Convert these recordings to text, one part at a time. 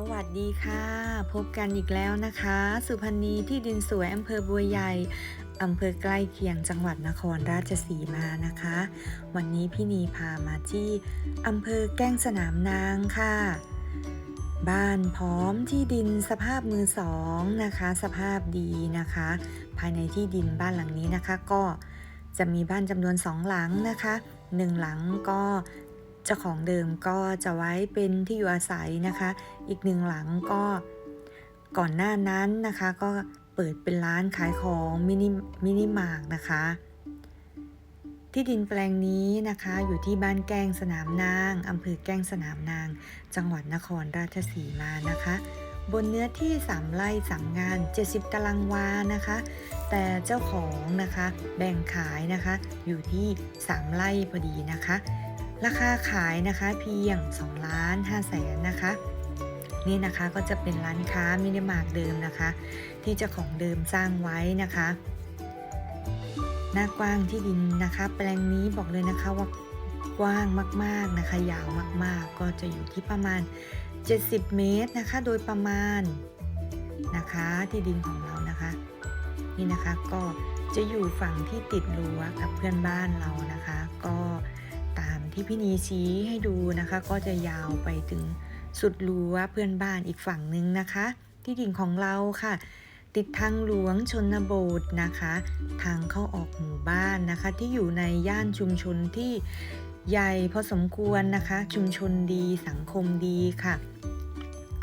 สวัสดีค่ะ พบกันอีกแล้วนะคะ สุพรรณีที่ดินสวยอำเภอบัวใหญ่อำเภอใกล้เคียงจังหวัดนครราชสีมานะคะ วันนี้พี่นีพามาที่อำเภอแก้งสนามนางค่ะ บ้านพร้อมที่ดินสภาพมือสองนะคะ สภาพดีนะคะ ภายในที่ดินบ้านหลังนี้นะคะ ก็จะมีบ้านจำนวนสองหลังนะคะหนึ่งหลังก็ จ้าของเดิมก็จะไว้เป็นที่อยู่อาศัยนะคะ อีกหนึ่งหลังก็ก่อนหน้านั้นนะคะก็เปิดเป็นร้านขายของมินิมินิมาร์กนะคะ ที่ดินแปลงนี้นะคะอยู่ที่บ้านแก้งสนามนางอำเภอแก้งสนามนาง จังหวัดนครราชสีมานะคะ บนเนื้อที่ 3 ไร่3งาน 70 ตารางวานะคะ แต่เจ้าของนะคะแบ่งขายนะคะอยู่ที่ 3 ไร่พอดีนะคะ ราคาขายนะคะเพียง2ล้าน5แสนนะคะ นี่นะคะก็จะเป็นร้านค้ามินิมาร์กเดิมนะคะ ที่เจ้าของเดิมสร้างไว้นะคะ หน้ากว้างที่ดินนะคะ แปลงนี้บอกเลยนะคะว่ากว้างมากๆนะคะ ยาวมากๆ ก็จะอยู่ที่ประมาณ 70 เมตรนะคะ โดยประมาณนะคะที่ดินของเรานะคะ นี่นะคะก็จะอยู่ฝั่งที่ติดรั้วกับเพื่อนบ้านเรานะคะ ก็ ที่พี่นีชี้ให้ดูนะคะ ก็จะยาวไปถึงสุดรั้วเพื่อนบ้านอีกฝั่งหนึ่งนะคะ ที่ดินของเราค่ะ ติดทางหลวงชนบทนะคะ ทางเข้าออกหมู่บ้านนะคะ ที่อยู่ในย่านชุมชนที่ใหญ่พอสมควรนะคะ ชุมชนดีสังคมดีค่ะ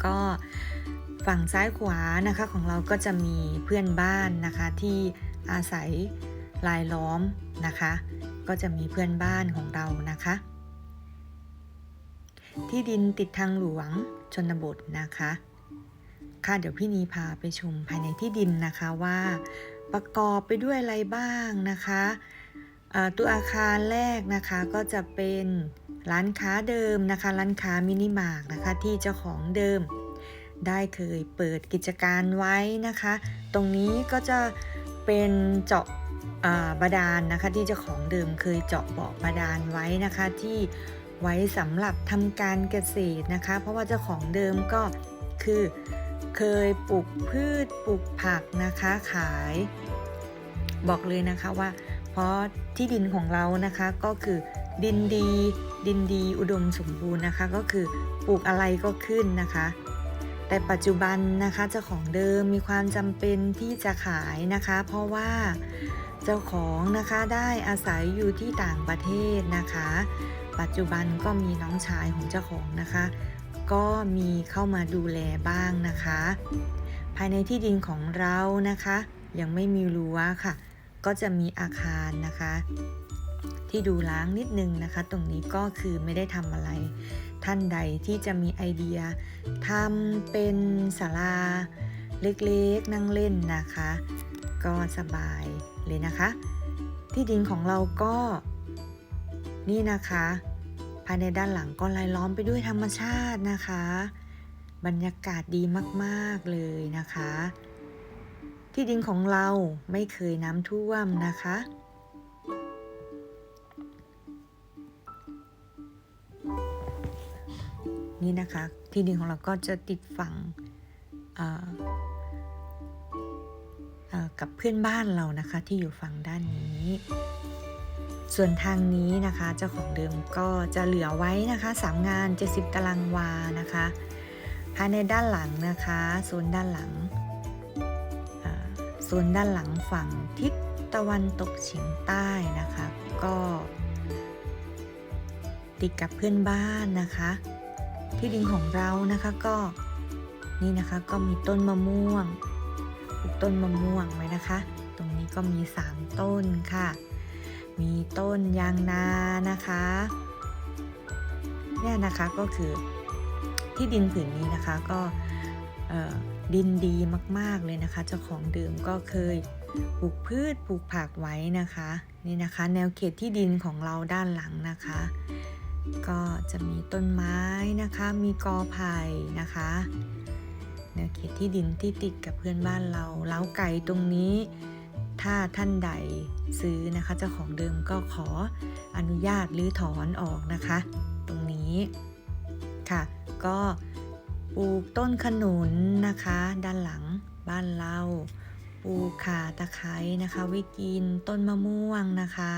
ก็ฝั่งซ้ายขวานะคะของเราก็จะมีเพื่อนบ้านนะคะที่อาศัยรายล้อมนะคะ ก็จะมีเพื่อนบ้านของเรานะคะ ที่ดินติดทางหลวงชนบทนะคะ ค่ะเดี๋ยวพี่นีพาไปชมภายในที่ดินนะคะว่าประกอบไปด้วยอะไรบ้างนะคะตัวอาคารแรกนะคะก็จะเป็นร้านค้าเดิมนะคะ ร้านค้ามินิมาร์กนะคะที่เจ้าของเดิม ได้เคยเปิดกิจการไว้นะคะ ตรงนี้ก็จะเป็นเจาะ บาดาลนะคะที่เจ้าของเดิมเคยเจาะเบาะบาดาลไว้นะคะที่ไว้สำหรับทำการเกษตรนะคะ เพราะว่าเจ้าของเดิมก็คือเคยปลูกพืชปลูกผักนะคะขาย บอกเลยนะคะว่า เพราะที่ดินของเรานะคะก็คือดินดี ดินดีอุดมสมบูรณ์นะคะ ก็คือปลูกอะไรก็ขึ้นนะคะ แต่ปัจจุบันนะคะเจ้าของเดิมมีความจำเป็นที่จะขายนะคะ เพราะว่า เจ้าของนะคะได้อาศัยอยู่ที่ต่างประเทศนะคะ ปัจจุบันก็มีน้องชายของเจ้าของนะคะ ก็มีเข้ามาดูแลบ้างนะคะ ภายในที่ดินของเรานะคะ ยังไม่มีรั้วค่ะ ก็จะมีอาคารนะคะ ที่ดูล้างนิดนึงนะคะ ตรงนี้ก็คือไม่ได้ทำอะไร ท่านใดที่จะมีไอเดียทำเป็นศาลาเล็กๆนั่งเล่นนะคะ ก็สบาย เลยนะคะ ที่ดินของเราก็นี่นะคะ ภายในด้านหลังก็รายล้อมไปด้วยธรรมชาตินะคะ บรรยากาศดีมากๆเลยนะคะ ที่ดินของเราไม่เคยน้ำท่วมนะคะนี่นะคะที่ดินของเราก็จะติดฝั่ง กับเพื่อนบ้านเรานะคะที่อยู่ฝั่งด้านนี้ ส่วนทางนี้นะคะเจ้าของเดิมก็จะเหลือไว้นะคะ3งาน 70 ตารางวานะคะภายในด้านหลังนะคะโซนด้านหลังโซนด้านหลังฝั่งทิศตะวันตกเฉียงใต้นะคะ ก็ติดกับเพื่อนบ้านนะคะ ที่ดินของเรานะคะก็นี่นะคะก็มีต้นมะม่วง ต้นมะม่วงไว้นะคะ ตรงนี้ก็มี 3 ต้นค่ะ มีต้นยางนานะคะ เนี่ยนะคะก็คือที่ดินผืนนี้นะคะก็ดินดีมากๆเลยนะคะ เจ้าของเดิมก็เคยปลูกพืชปลูกผักไว้นะคะ นี่นะคะ แนวเขตที่ดินของเราด้านหลังนะคะ ก็จะมีต้นไม้นะคะ มีกอไผ่นะคะ นวเขตที่ดินที่ติดกับเพื่อนบ้านเราเล้าไก่ตรงนี้ ถ้าท่านใดซื้อนะคะ เจ้าของเดิมก็ขออนุญาตหรือถอนออกนะคะ ตรงนี้ค่ะ ก็ปลูกต้นขนุนนะคะ ด้านหลังบ้านเราปลูกขาตะไคร้นะคะ ไว้กินต้นมะม่วงนะคะ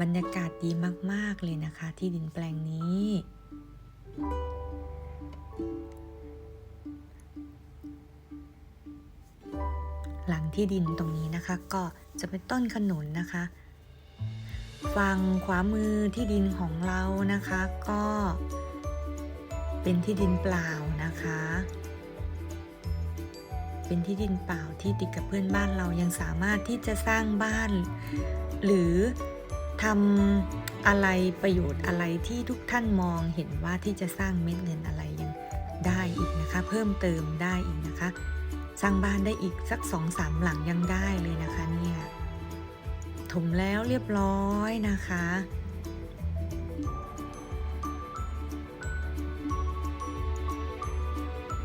บรรยากาศดีมาก ๆ เลยนะคะ ที่ดินแปลงนี้ หลังที่ดินตรงนี้นะคะ ก็จะเป็นต้นขนุนนะคะ ฝั่งขวามือที่ดินของเรานะคะ ก็เป็นที่ดินเปล่านะคะ เป็นที่ดินเปล่าที่ติดกับเพื่อนบ้านเรายังสามารถที่จะสร้างบ้าน หรือทำอะไรประโยชน์อะไรที่ทุกท่านมองเห็นว่าที่จะสร้างเม็ดเงินอะไรยังได้อีกนะคะ เพิ่มเติมได้อีกนะคะ สร้างบ้านได้อีกสักสองสามหลังยังได้เลยนะคะเนี่ยถมแล้วเรียบร้อยนะคะ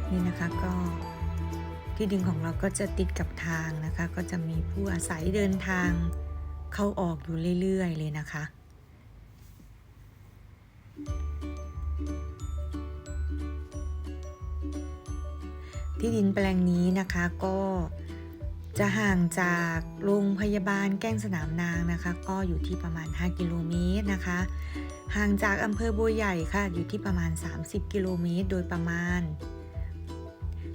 นี่นะคะก็ที่ดินของเราก็จะติดกับทางนะคะ ก็จะมีผู้อาศัยเดินทางเข้าออกอยู่เรื่อย ๆ เลยนะคะ ที่ดินแปลงนี้นะคะก็จะห่างจากโรงพยาบาลแก้งสนามนางนะคะ ก็อยู่ที่ประมาณ 5 กิโลเมตรนะคะ ห่างจากอำเภอบัวใหญ่ค่ะอยู่ที่ประมาณ 30 กิโลเมตรโดยประมาณ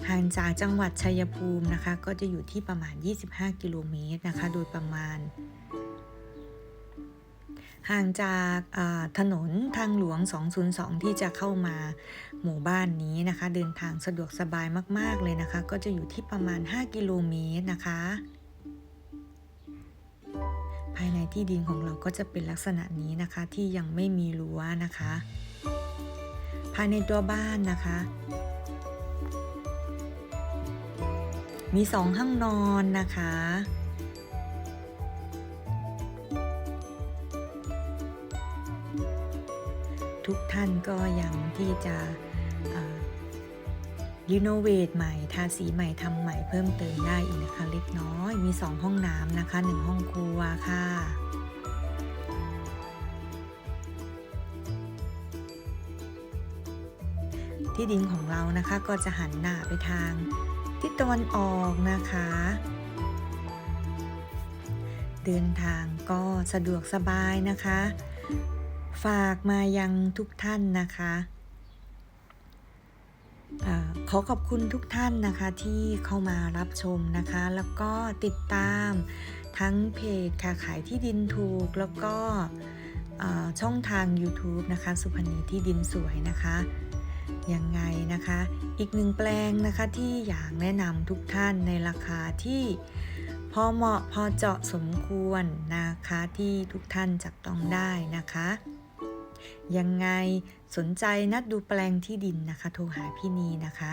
ห่างจากจังหวัดชัยภูมินะคะ ก็จะอยู่ที่ประมาณ 25 กิโลเมตรนะคะ โดยประมาณ ห่างจากถนนทางหลวง 202 ที่จะเข้ามาหมู่บ้านนี้นะคะ เดินทางสะดวกสบายมาก ๆ เลยนะคะ ก็จะอยู่ที่ประมาณ 5 กิโลเมตรนะคะ ภายในที่ดินของเราก็จะเป็นลักษณะนี้นะคะที่ยังไม่มีรั้วนะคะ ภายในตัวบ้านนะคะ มีสองห้องนอนนะคะ ทุกท่านก็ยังที่จะรีโนเวทใหม่ ทาสีใหม่ทำใหม่เพิ่มเติมได้อีกนะคะเล็กน้อย มี 2 ห้องน้ำนะคะ 1 ห้องครัวค่ะที่ดินของเรานะคะก็จะหันหน้าไปทางทิศตะวันออกนะคะ เดินทางก็สะดวกสบายนะคะ ฝากมายังทุกท่านนะคะอขอขอบคุณทุกท่านนะคะที่เข้ามารับชมนะคะ แล้วก็ติดตามทั้งเพจค่ะขายที่ดินถูก แล้วก็ช่องทาง YouTube นะคะ สุพรรณีที่ดินสวยนะคะยังไงนะคะ อีกหนึ่งแปลงนะคะที่อยากแนะนำทุกท่านในราคาที่พอเหมาะพอเจาะสมควรนะคะที่ทุกท่านจับต้องได้นะคะ ยังไงสนใจนัดดูแปลงที่ดินนะคะ โทรหาพี่นีนะคะ